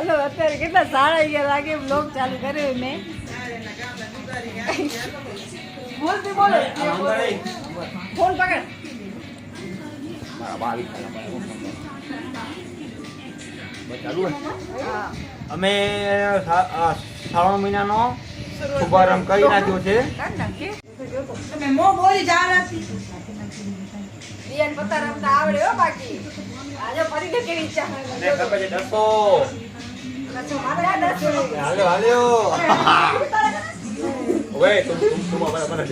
Hello અત્યારે કેટલા સાડા અગિયાર વાગે બ્લોગ ચાલુ કર્યો મેં. બોલતી બોલો ફોન પકડ. અમે શ્રાવણ મહિનાનો શુભારંભ કરી નાખ્યો છે. તમે મો બોલી રમતા આવડે હો બાકી. આજે ફરી કે કેવી ઈચ્છા હોય.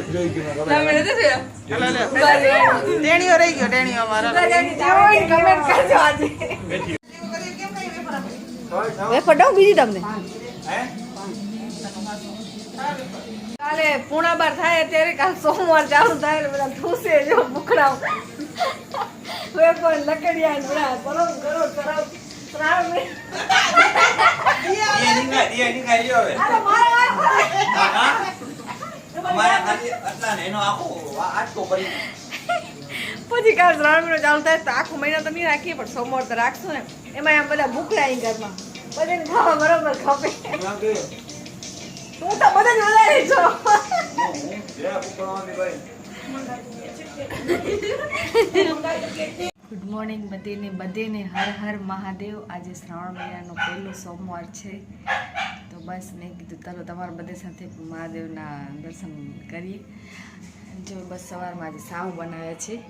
જોઈ ગયું ટેણીઓ રહી ગયો ટેણીઓ અમારો. કમેન્ટ કરજો આજે. વેફર દઉં બીજી તમને? કાલે પૂણા બાર થાય ત્યારે કાલ સોમવાર ચાલુ થાય એટલે બધા થૂસે જો બુકડાવ વેફર લકડિયા કરો ત્રાણ પછી કાલ ત્રણ મહિનો ચાલુ થાય તો આખો મહિનો તો નહીં રાખીએ પણ સોમવાર તો રાખશું ને એમાં એમ બધા ભૂખડા અહીં ઘરમાં. બધાને ખાવા બરોબર ખપે. તું તો બધાને વધારે છો ભાઈ. ગુડ મોર્નિંગ બધીને, બધેને, હર હર મહાદેવ. આજે શ્રાવણ મહિનાનો પહેલો સોમવાર છે. તો બસ મેં કીધું, ચાલો તમારા બધે સાથે મહાદેવના દર્શન કરીએ. જો બસ સવારમાં આજે સાવ બનાવ્યા છે.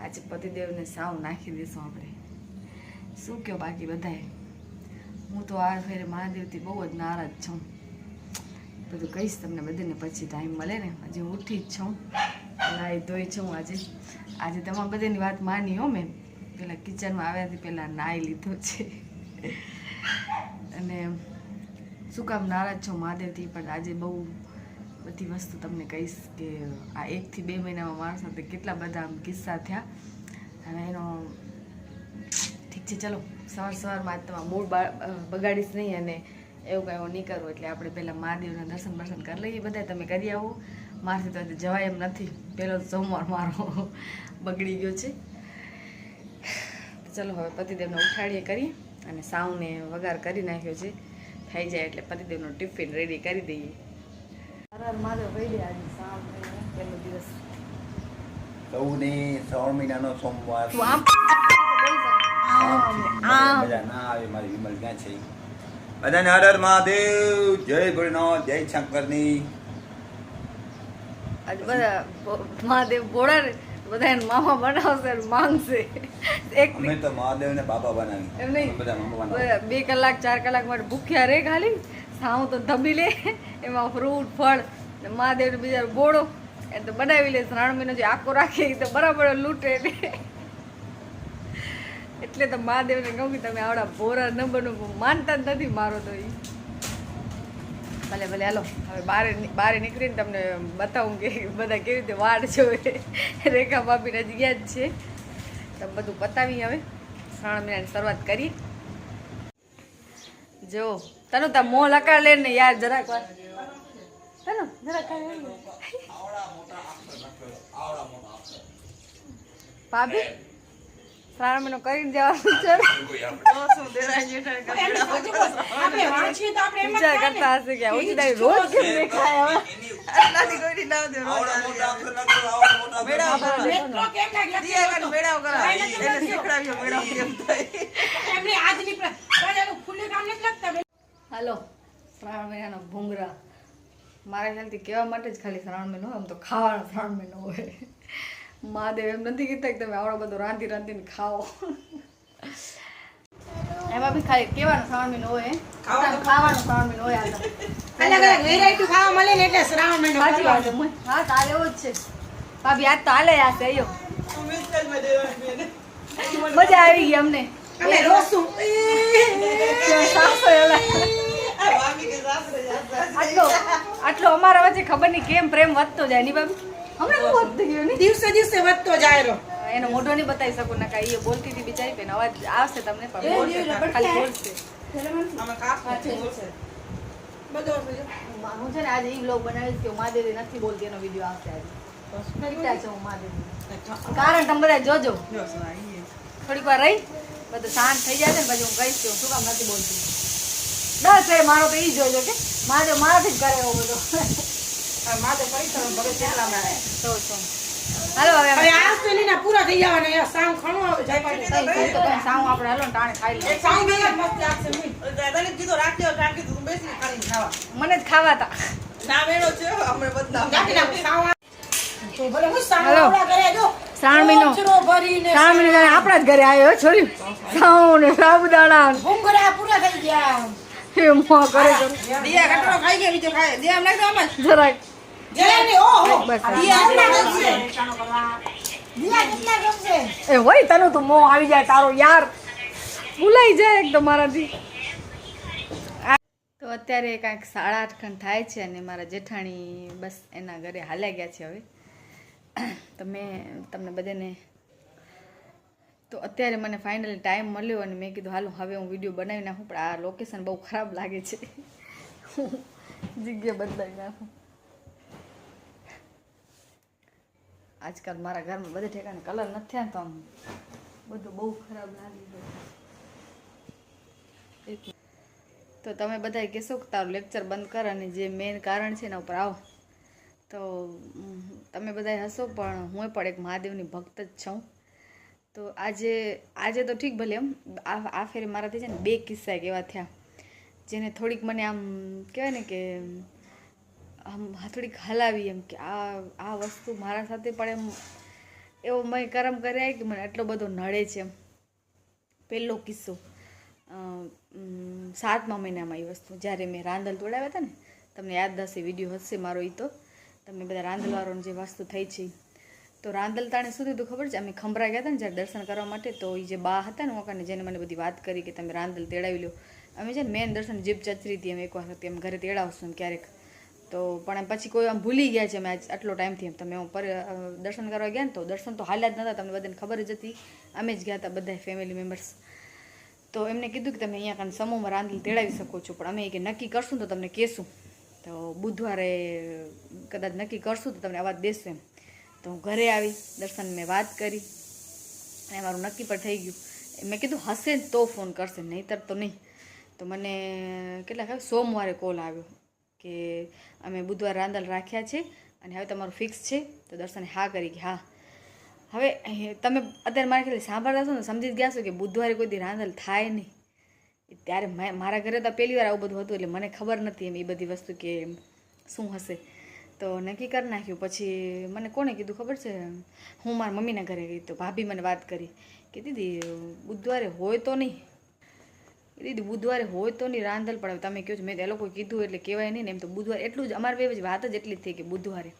આજે પતિદેવને સાવ નાખી દઈશું આપણે. શું કહો બાકી બધાએ હું તો આ ફેરે મહાદેવથી બહુ જ નારાજ છું. બધું કહીશ તમને, બધાને પછી ટાઈમ મળે ને, હજી ઉઠી જ છું. નાહી ધોઈ છું આજે. આજે તમારા બધાની વાત માની હો મેં. પેલા કિચનમાં આવ્યાથી પહેલાં નાહી લીધો છે. અને શું કામ નારાજ છો મહાદેવથી? પણ આજે બહુ બધી વસ્તુ તમને કહીશ કે આ એકથી બે મહિનામાં મારા સાથે કેટલા બધા આમ કિસ્સા થયા. અને એનો ઠીક છે, ચલો. સવાર સવારમાં આજ તમારા મૂડ બગાડીશ નહીં અને એવું કાંઈ હું નહીં કરું. એટલે આપણે પહેલાં મહાદેવના દર્શન દર્શન કરી લઈએ. બધા તમે કરી આવો. મારથી તો જવાય એમ નથી. પહેલો સોમવાર મારો બગડી ગયો છે. તો ચલો હવે પતિદેવને ઉઠાડીએ કરી અને સાવને વઘાર કરી નાખ્યો છે. થઈ જાય એટલે પતિદેવનો ટિફિન રેડી કરી દઈએ. હર હર મહાદેવ કહી આજે સાવ પહેલો દિવસ. સૌને શ્રાવણ મહિનાનો સોમવાર. મજા ના આવે મારી વિમલ ક્યાં છે? બધાને હર હર મહાદેવ જય ભોળનાથ જય શંકરની. આજે બધા મહાદેવ ભોળા ને બધા એને મામા બનાવશે માંગશે. એક અમે તો મહાદેવને બાબા બનાવી એમ નહીં. બધા મામા બનાવી બે કલાક ચાર કલાક માટે ભૂખ્યા રે ખાલી. સાવ તો ધબી લે. એમાં ફ્રૂટ ફળ ને મહાદેવને બીજા બોળો એ તો બનાવી લે. શ્રાવણ મહિનો જે આખો રાખે એ તો બરાબર લૂંટે એટલે તો મહાદેવને કહું કે તમે આવડા ભોરા ન બનો માનતા જ નથી મારો તો એ ભલે ભલે હાલો. હવે બારે બારે નીકળીને તમને બતાવું કે બધા કેવી રીતે વાડ જોવે રેખા ભાભી જગ્યા જ છે. તમે બધું પતાવી હવે. શ્રાવણ મહિનાની શરૂઆત કરી જો તનુ તા મોં લકાર લે ને યાર જરાક વાર. તનુ જરાક. ભાભી? શ્રાવણ મહિનો કરીને જવાનું છે. આપણે વાંચીએ તો આપણે એમ જ વિચાર કરતા હશે કે ઓછી દાઈ રોજ કેમ દેખાય હવે. હાલો શ્રાવણ મહિનાનો ભૂંગરા મારા ખ્યાલથી કહેવા માટે જ ખાલી શ્રાવણ મહિનો આમ તો ખાવાનો શ્રાવણ મહિનો હોય. મહાદેવ એમ નથી કીધા કે તમે આવડો બધો રાંધી રાંધીને ખાઓ. એમાં બી ખાલી કેવાનું શ્રાવણ મહિનો હોય ખાવાનો- શ્રાવણ મહિનો હોય અલગ અલગ વેરાયટી ખાવા મળે ને એટલે શ્રાવણ મહિનો સાચી વાત હા તો હાલે એવું જ છે. ભાભી આજ તો હાલે આ છે મજા આવી ગઈ અમને. અમે રોસું. સાસો એલા. આટલો આટલો અમારા વચ્ચે ખબર નહીં કેમ પ્રેમ વધતો જાય ની બાબી હમણાં વધતું ગયું દિવસે દિવસે વધતો જાય રહ્યો. એનો મોઢો નહીં બતાવી શકું ના કાંઈ. એ બોલતી હતી બિચારી બેન. અવાજ આવશે તમને પણ બોલશે ખાલી બોલશે. બધો હું છે ને આજે એ બ્લોગ બનાવીશ કે હું મહાદેવી નથી બોલતી એનો વીડિયો આવશે આજે. છે કારણ તમે બધા જોજો. થોડીક વાર રહી બધું શાંત થઈ જાય ને પછી હું કહીશ કે શું કામ નથી બોલતી. બસ એ મારો તો એ જોજો કે મારે મારાથી જ કરે એવો બધો હાલો હવે આજ તો એના પૂરા થઈ જવાના યાર સાવ ખણો આવે જાય તઈ તો સાવ આપણે હાલો ને ટાણે ખાઈ લે. સામ બે મસ્ત લાગશે નહીં. દાદાને કીધું રાખજો કારણ કે તું બેસી ખાલી ખાવા. મને જ ખાવા ના મેળો છે અમે બધા. નાખી નાખ, તો જો. શ્રાવણ મહિનો. શ્રાવણ મહિનો જાણે આપણા જ ઘરે આવ્યો છોરી સાવ ને સાબુદાણા. ભૂંગરા પૂરા થઈ ગયા. એ મો કરે છે. દિયા કટરો ખાઈ ગયા બીજો ખાય. દિયા નાખ દો આમાં. જરાક. એ હોય તને તો મોં આવી જાય તારો યાર. ભૂલાઈ જાય એકદમ મારાથી. તો અત્યારે કાંઈક સાડા આઠ ખંડ થાય છે અને મારા જેઠાણી બસ એના ઘરે હાલ્યા ગયા છે હવે. તો મેં તમને બધાને તો અત્યારે મને ફાઇનલી ટાઈમ મળ્યો અને મેં કીધું હાલો હવે હું વીડિયો બનાવી નાખું પણ આ લોકેશન બહુ ખરાબ લાગે છે. હું જગ્યા બદલાવી નાખું. આજકાલ મારા ઘરમાં બધે ઠેકાણે કલર નથી થયા તો આમ બધું બહુ ખરાબ લાગી ગયું. તો તમે બધા કહેશો કે તારું લેક્ચર બંધ કર અને જે મેઇન કારણ છે એના ઉપર આવો. તો તમે બધા હશો પણ હું પણ એક મહાદેવની ભક્ત જ છું. તો આજે આજે તો ઠીક ભલે એમ. આ ફેરે મારાથી છે ને બે કિસ્સા એક એવા થયા. જેને થોડીક મને આમ કહેવાય ને કે આમ થોડીક હલાવી એમ કે આ આ વસ્તુ મારા સાથે પણ એમ એવો મેં કરમ કર્યા કે મને એટલો બધો નડે છે એમ. પહેલો કિસ્સો. સાતમા મહિનામાં એ વસ્તુ. જ્યારે મેં રાંદલ તોડાવ્યા હતા ને, તમને યાદ હશે વીડિયો હશે મારો એ તો. તમે બધા રાંદલવાળોની જે વસ્તુ થઈ છે તો રાંદલ તાણે શું થયું ખબર છે? અમે ખંભરા ગયા હતા ને, જ્યારે દર્શન કરવા માટે, તો એ જે બા હતા ને ઓકાને, જેને મને બધી વાત કરી કે તમે રાંદલ તેડાવી લો. અમે છે ને મેન દર્શન જીપ ચચરી હતી એમ, એક વખત એમ ઘરે તેડાવશું એમ ક્યારેક. તો પણ પછી કોઈ આમ ભૂલી ગયા છે આજ આટલો ટાઈમથી એમ તમે હું પર દર્શન કરવા ગયા ને તો દર્શન તો હાલ્યા જ નહોતા તમને બધાને ખબર જ હતી. અમે જ ગયા હતા બધા ફેમિલી મેમ્બર્સ તો એમને કીધું કે તમે અહીંયા કાંઈ સમૂહમાં રાંધલ તેડાવી શકો છો, પણ અમે કે નક્કી કરશું તો તમને કહેશું. તો બુધવારે કદાચ નક્કી કરશું તો તમને અવાજ દેશું એમ. તો હું ઘરે આવી દર્શન મેં વાત કરી. અને મારું નક્કી પણ થઈ ગયું. મેં કીધું, હશે તો ફોન કરશે, નહીંતર તો નહીં. તો મને કેટલા સોમવારે કોલ આવ્યો. કે અમે બુધવાર રાંદલ રાખ્યા છે અને હવે તમારું ફિક્સ છે, તો દર્શને હા કરી કે હા. હવે તમે અત્યારે મારા ખેલી સાંભળતા છો ને, સમજી જ ગયા છો કે બુધવારે કોઈ દી થાય નહીં. ત્યારે મારા ઘરે તો પહેલી વાર આવું બધું હતું એટલે મને ખબર નથી એમ એ બધી વસ્તુ કે શું હશે. તો નક્કી કરી નાખ્યું. પછી મને કોણે કીધું ખબર છે? હું મારા મમ્મીના ઘરે ગઈ તો ભાભી મને વાત કરી કે દીદી, બુધવારે હોય તો નહીં. એ દીદી, બુધવારે હોય તો નહીં રાંધલ, પણ તમે કહો છો, મેં એ લોકો કીધું એટલે કહેવાય નહીં ને એમ. તો બુધવારે એટલું જ, અમારે બે વાત જ એટલી જ થઈ કે બુધવારે.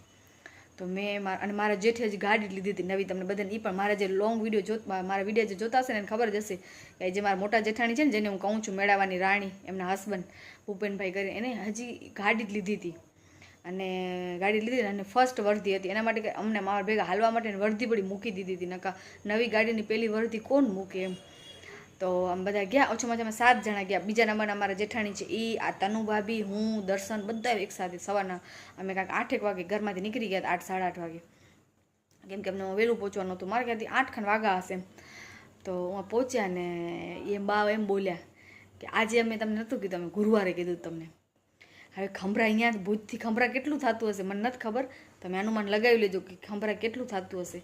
તો મેં મારા, અને મારા જેઠે જ ગાડી લીધી હતી નવી તમને બધાને એ પણ મારા જે લોંગ વીડિયો જોત મારા વીડિયો જે જોતા હશે ને એને ખબર જ હશે કે જે મારા મોટા જેઠાણી છે ને, જેને હું કહું છું, મેળાવાની રાણી, એમના હસબન્ડ ભૂપેનભાઈ કરી એને હજી ગાડી જ લીધી હતી. અને ગાડી લીધી અને ફર્સ્ટ વર્ધી હતી. એના માટે અમને મારા ભેગા હાલવા માટે વર્ધી પડી મૂકી દીધી હતી. નકા નવી ગાડીની પહેલી વર્ધી કોણ મૂકે એમ? તો આમ બધા ગયા, ઓછામાં ઓછા અમે સાત જણા ગયા. બીજા નંબરના અમારા જેઠાણી છે એ આ તનુ ભાભી, હું, દર્શન, બધા એક સાથે સવારના અમે કાંઈક આઠેક વાગે ઘરમાંથી નીકળી ગયા, આઠ, સાડા આઠ વાગે. કેમ કે અમને વહેલું પહોંચવાનું હતું મારે ક્યાંથી આઠ ખંડ વાગા હશે તો હું પહોંચ્યા ને એ બા એમ બોલ્યા કે આજે અમે તમને નહોતું કીધું, અમે ગુરુવારે કીધું તમને. હવે ખંભરા અહીંયા ભૂજથી ખંભરા કેટલું થતું હશે મને નથી ખબર. તમે અનુમાન લગાવી લેજો કે ખંભરા કેટલું થતું હશે.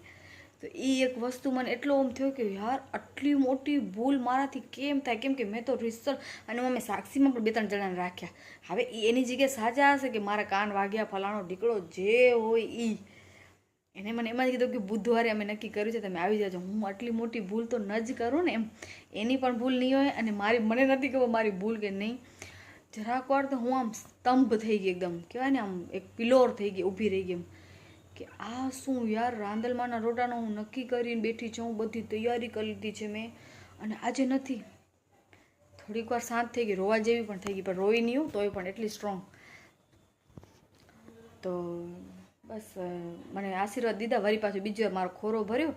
તો એ એક વસ્તુ મને એટલો આમ થયો કે યાર, આટલી મોટી ભૂલ મારાથી કેમ થાય? કેમ કે મેં તો રિસર્ચ અને મેં સાક્ષીમાં પણ બે ત્રણ જણાને રાખ્યા. હવે એની જગ્યાએ સાજા હશે કે મારા કાન વાગ્યા, ફલાણો ઢીકળો જે હોય એ એને મને એમાં જ કીધું કે બુધવારે અમે નક્કી કર્યું છે, તમે આવી જાજો. હું આટલી મોટી ભૂલ તો ન જ કરું ને એમ. એની પણ ભૂલ નહીં હોય અને મારી, મને નથી ખબર મારી ભૂલ કે નહીં. જરાક વાર તો હું આમ સ્તંભ થઈ ગઈ એકદમ. કહેવાય ને આમ એક પિલોર થઈ ગઈ, ઊભી રહી ગઈ એમ. કે આ શું યાર, રાંદલમાંના રોટાનો હું નક્કી કરીને બેઠી છું, બધી તૈયારી કરી લીધી છે મેં. અને આજે નથી. થોડીક વાર શાંત થઈ ગઈ, રોવા જેવી પણ થઈ ગઈ, પણ રોઈ નહીં હું, તોય પણ એટલી સ્ટ્રોંગ તો બસ મને આશીર્વાદ દીધા, વરી પાછું બીજો મારો ખોરો ભર્યો.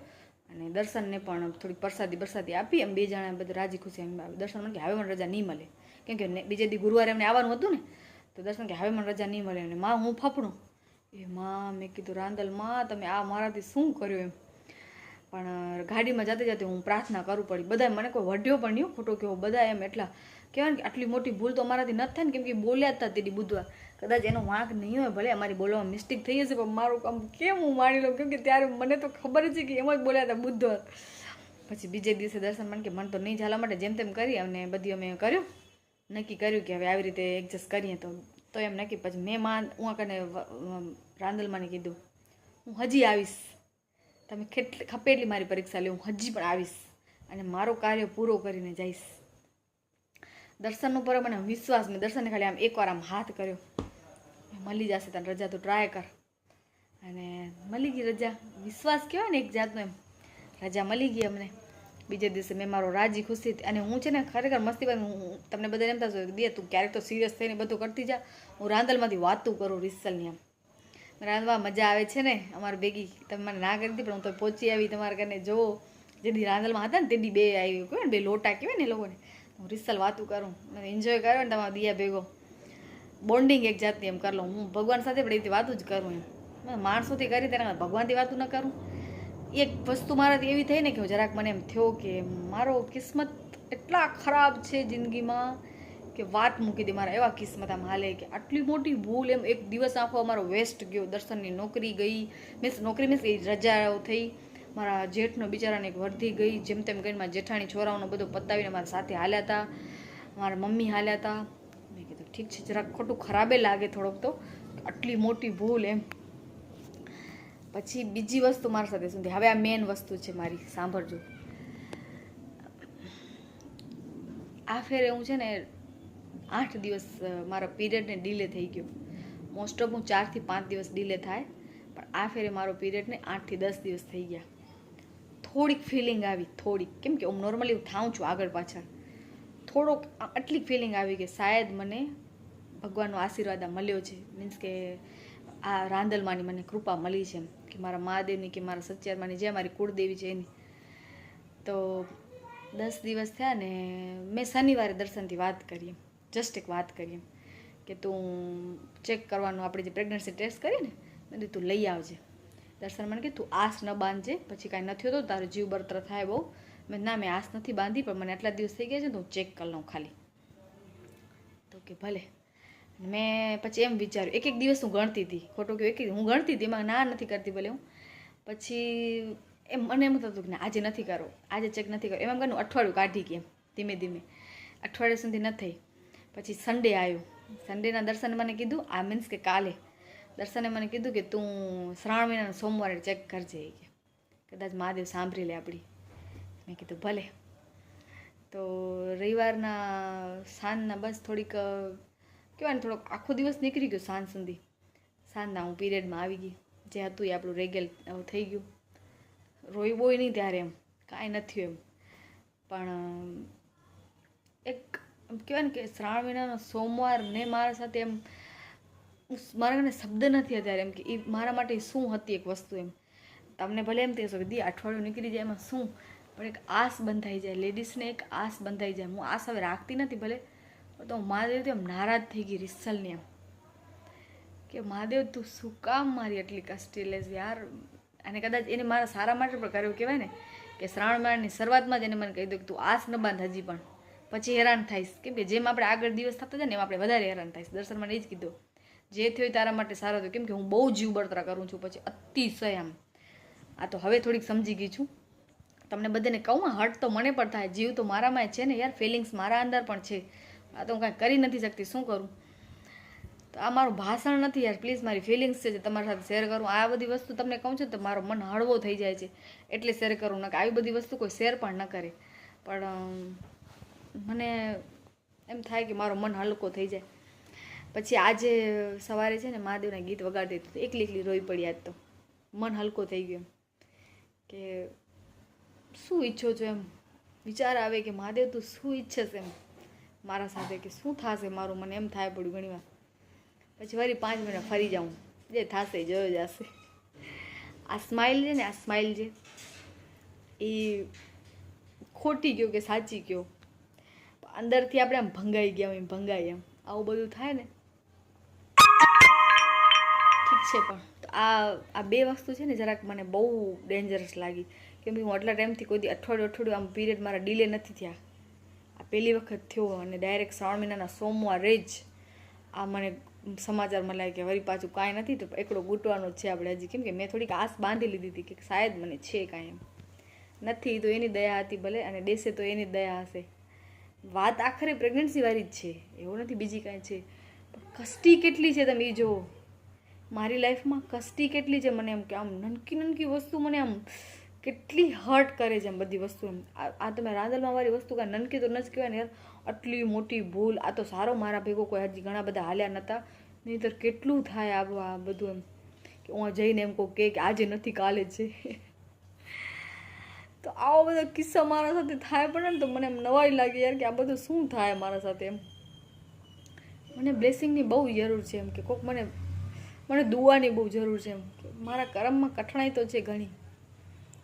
અને દર્શનને પણ થોડીક પ્રસાદી બરસાદી આપી, એમ બે જણા બધા રાજી ખુશી એમ દર્શન મને કે હવે મને રજા નહીં મળે. કેમ કે બીજે દી ગુરુવારે એમને આવવાનું હતું ને, તો દર્શન કે હવે મને રજા નહીં મળે. અને માં હું ફફડું. એ માં, મેં કીધું, રાંદલમાં, તમે આ મારાથી શું કર્યું એમ? પણ ગાડીમાં જાતે જાતે હું પ્રાર્થના કરું પડી. બધા મને કોઈ વઢ્યો પણ નહીં ખોટો કહેવો. બધા એમ એટલા કહેવાય ને આટલી મોટી ભૂલ તો અમારાથી નથી થાય ને, કેમ કે બોલ્યા જ હતા તેડી બુધવા કદાચ એનો વાંક નહીં હોય, ભલે અમારી બોલવામાં મિસ્ટેક થઈ હશે, પણ મારું કામ કેમ હું માની લઉં? કેમ કે ત્યારે મને તો ખબર છે કે એમ જ બોલ્યા હતા બુધવાર. પછી બીજે દિવસે દર્શન મને કે મને તો નહીં ચાલવા માટે જેમ તેમ કરી અને બધી અમે કર્યું. નક્કી કર્યું કે હવે આવી રીતે એડજસ્ટ કરીએ તો તો એમ નક્કી. પછી મેં માં હું કને રાંદલમાંને કીધું, હું હજી આવીશ. તમે કેટલી ખપે મારી પરીક્ષા લે હું હજી પણ આવીશ. અને મારો કાર્ય પૂરો કરીને જઈશ. દર્શન ઉપર મને વિશ્વાસ મેં દર્શનને ખાલી આમ એકવાર આમ હાથ કર્યો. મળી જશે તને રજા તો ટ્રાય કર. અને મળી ગઈ રજા. વિશ્વાસ કહેવાય ને એક જાતનો એમ. રજા મળી ગઈ અમને. બીજે દિવસે મેં મારો રાજી ખુશી અને હું છે ને ખરેખર મસ્તી હું તમને બધા એમ થશે દે તું ક્યારેક તો સિરિયસ થઈને બધું કરતી જા. હું રાંદલમાંથી વાતું કરું રિસલની એમ. રાંધવા મજા આવે છે ને અમારી ભેગી. તમે મને ના કરી હતી, પણ હું તો પહોંચી આવી તમારા ઘરને જોવો. જેથી રાંદલમાં હતા ને તેથી બે આવી કહેવાય ને, બે લોટા કહેવાય ને એ લોકોને. હું રિસલ વાતું કરું, મને એન્જોય કર્યો ને તમારા દિયા ભેગો. બોન્ડિંગ એક જાતની એમ કરી લઉં હું ભગવાન સાથે પણ એ વાતું જ કરું એમ. માણસોથી કરી તેના કરતાં ભગવાનથી વાતું ન કરું. એક વસ્તુ મારાથી એવી થઈ ને કે જરાક મને એમ થયો કે મારો કિસ્મત એટલા ખરાબ છે જિંદગીમાં કે વાત મૂકી દે મારા એવા કિસ્મત આમ હાલે કે આટલી મોટી ભૂલ એમ એક દિવસ આખો અમારો વેસ્ટ ગયો, દર્શનની નોકરી ગઈ મીન્સ નોકરી મીન્સ એ રજાઓ થઈ. મારા જેઠનો બિચારાને એક વર્ધી ગઈ, જેમ તેમ કરીને મારા જેઠાણી છોરાઓનો બધો પતાવીને મારા સાથે હાલ્યા હતા. મારા મમ્મી હાલ્યા હતા. મેં કીધું, ઠીક છે, જરાક ખોટું ખરાબે લાગે થોડોક તો. આટલી મોટી ભૂલ એમ. પછી બીજી વસ્તુ મારી સાથે થઈ હવે આ મેઇન વસ્તુ છે મારી. સાંભળજો. આ ફેરે હું છે ને, આઠ દિવસ મારા પીરિયડને ડીલે થઈ ગયો. મોસ્ટ ઓફ હું ચારથી પાંચ દિવસ ડીલે થાય, પણ આ ફેરે મારો પીરિયડને આઠથી દસ દિવસ થઈ ગયા. થોડીક ફિલિંગ આવી, થોડીક. કેમ કે હું નોર્મલી હું થાઉં છું આગળ પાછળ. થોડોક આટલી ફિલિંગ આવી કે શાયદ મને ભગવાનનો આશીર્વાદ મળ્યો છે. મીન્સ કે આ રાંદલમાંની મને કૃપા મળી છે કે મારા મહાદેવની કે મારા સચ્ચારમાની જે મારી કુળદેવી છે એની. તો દસ દિવસ થયા ને મેં શનિવારે દર્શનથી વાત કરી જસ્ટ એક વાત કરી કે તું ચેક કરવાનું આપણે જે પ્રેગ્નન્સી ટેસ્ટ કરીએ ને, મેં તું લઈ આવજે. દર્શન મને કે તું આસ ન બાંધજે, પછી કાંઈ નથી હોતું, તારો જીવ બળતર થાય બહુ. મેં ના, મેં આસ નથી બાંધી, પણ મને આટલા દિવસ થઈ ગયા છે તો હું ચેક કરી લઉં ખાલી. તો કે ભલે. મેં પછી એમ વિચાર્યું એક એક દિવસ હું ગણતી હતી. ખોટું કે એક હું ગણતી હતી, એમાં ના નથી કરતી ભલે હું. પછી એમ મને એમ થતું કે આજે નથી કરો, આજે ચેક નથી કરો. એમ એમ અઠવાડિયું કાઢી એમ, ધીમે ધીમે. અઠવાડિયા સુધી ન થઈ. પછી સન્ડે આવ્યો. સન્ડેના દર્શન મને કીધું, આ મીન્સ કે કાલે. દર્શને મને કીધું કે તું શ્રાવણ મહિનાના સોમવારે ચેક કરજે. કે, કદાચ મહાદેવ સાંભળી લે આપણી. મેં કીધું, ભલે. તો રવિવારના સાંજના બસ થોડીક કહેવાય ને, થોડોક આખો દિવસ નીકળી ગયો સાંજ સુધી. સાંજના હું પીરિયડમાં આવી ગઈ. જે હતું એ આપણું રેગેલ થઈ ગયું. રોઈ બોય નહીં ત્યારે એમ, કાંઈ નથી એમ. પણ એક, એમ કહેવાય ને કે શ્રાવણ મહિનાનો સોમવાર ને મારા સાથે એમ મારા મને શબ્દ નથી અત્યારે એમ કે એ મારા માટે શું હતી એક વસ્તુ એમ. તમને ભલે એમ કહેશો કે દી અઠવાડિયું નીકળી જાય એમાં શું? પણ એક આસ બંધાઈ જાય લેડીઝને એક આસ બંધાઈ જાય. હું આસ હવે રાખતી નથી ભલે. તો હું મહાદેવથી એમ નારાજ થઈ ગઈ રિસલની એમ. કે મહાદેવ તું શું કામ મારી એટલી કષ્ટી લેશ યાર? અને કદાચ એને મારા સારા માટે પણ કર્યું કહેવાય ને, કે શ્રાવણ મહિનાની શરૂઆતમાં જ એને મને કહી દઉં કે તું આસ ન બાંધ હજી પણ. પછી હેરાન થઈશ. કેમ કે જેમ આપણે આગળ દિવસ થતો જાય ને એમ આપણે વધારે હેરાન થઈશ. દર્શન મને એ જ કીધું. જે થયું તારા માટે સારું થયો કેમ કે હું બહુ જીવ બળતરા કરું છું પછી અતિશય આમ આ તો હવે થોડીક સમજી ગઈ છું. તમને બધાને કહું હર્ટ તો મને પણ થાય. જીવ તો મારામાં છે ને યાર. ફિલિંગ્સ મારા અંદર પણ છે. આ તો હું કાંઈ કરી નથી શકતી, શું કરું? તો આ મારું ભાષણ નથી યાર પ્લીઝ મારી ફિલિંગ્સ છે જે તમારી સાથે શેર કરું. આ બધી વસ્તુ તમને કહું છું તો મારો મન હળવો થઈ જાય છે, એટલે શેર કરું. ન આવી બધી વસ્તુ કોઈ શેર પણ ન કરે. પણ મને એમ થાય કે મારો મન હલકો થઈ જાય. પછી આજે સવારે છે ને મહાદેવના ગીત હતી, તો એકલી એકલી રોઈ પડી આજ તો. મન હલકો થઈ ગયો કે શું ઈચ્છો છો એમ? વિચાર આવે કે મહાદેવ તું શું ઈચ્છes એમ? મારા સાથે કે શું થશે મારું મને એમ થાય પડ્યું ઘણીવાર. પછી વળી પાંચ મિનિટ ફરી જાઉં. જે થશે જોયો જશે. આ સ્માઇલ છે ને, આ સ્માઇલ છે, એ ખોટી ગયો કે સાચી ગયો? અંદરથી આપણે આમ ભંગાઈ ગયા એમ ભંગાઈ એમ. આવું બધું થાય ને? ઠીક છે પણ. આ આ બે વસ્તુ છે ને, જરાક મને બહુ ડેન્જરસ લાગી. કેમ કે હું આટલા ટાઈમથી કોઈ દી અઠવાડિયું અઠવાડિયું આમ પીરિયડ મારા ડીલે નથી થયા. પહેલી વખત થયો અને ડાયરેક્ટ શ્રાવણ મહિનાના સોમવારે જ આ મને સમાચાર મળ્યા કે વળી પાછું કાંઈ નથી તો એકડો ગૂંટવાનો છે આપણે. હજી કેમ કે મેં થોડીક આસ બાંધી લીધી હતી કે શાયદ મને છે કાંઈ એમ. નથી તો એની દયા હતી ભલે અને દેશે તો એની દયા હશે. વાત આખરે પ્રેગ્નન્સીવાળી જ છે. એવું નથી બીજી કાંઈ છે. પણ કષ્ટી કેટલી છે તમે એ જુઓ. મારી લાઈફમાં કષ્ટી કેટલી છે મને એમ કે આમ નનકી નનકી વસ્તુ મને આમ કેટલી હર્ટ કરે છે એમ બધી વસ્તુ આ તમે રાંદલમાં વાળી વસ્તુ કાંઈ નનકી તો ન જ કહેવાય ને યાર. આટલી મોટી ભૂલ. આ તો સારો મારા ભેગો કોઈ હજી ઘણા બધા હાલ્યા નહોતા નહીંતર કેટલું થાય આ બધું એમ. કે હું જઈને એમ કહું કે આજે નથી કાલે છે. તો આવો બધો કિસ્સો મારા સાથે થાય પણ ને તો મને એમ નવાઈ લાગે યાર કે આ બધું શું થાય મારા સાથે એમ. મને બ્લેસિંગની બહુ જરૂર છે એમ કે કોક મને મને દુવાની બહુ જરૂર છે એમ. મારા કર્મમાં કઠણાઈ તો છે ઘણી.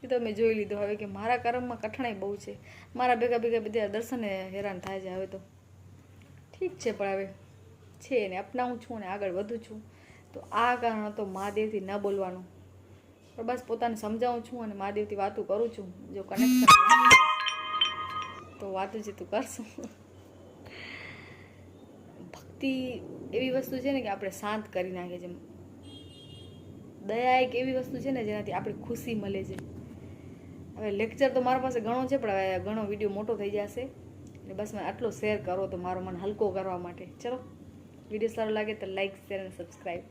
એ તો મેં જોઈ લીધું હવે કે મારા કર્મમાં કઠણાઈ બહુ છે. મારા ભેગા ભેગા બધા દર્શને હેરાન થાય છે હવે તો. ઠીક છે પણ હવે છે ને અપનાવું છું અને આગળ વધું છું. તો આ કારણ હતો મહાદેવથી ન બોલવાનું. પણ બસ પોતાને સમજાવું છું અને મહાદેવથી વાતું કરું છું. જો કનેક્શન તો વાતું છે તું કરશું. ભક્તિ એવી વસ્તુ છે ને કે આપણે શાંત કરી નાખે છે દયા એક એવી વસ્તુ છે ને જેનાથી આપણે ખુશી મળે છે. હવે લેક્ચર તો મારા પાસે ઘણો છે, પણ હવે ઘણો વીડિયો મોટો થઈ જશે. એટલે બસ મેં આટલો શેર કરો તો મારો મન હલકો કરવા માટે. ચલો વીડિયો સારો લાગે તો લાઇક શેર અને સબસ્ક્રાઈબ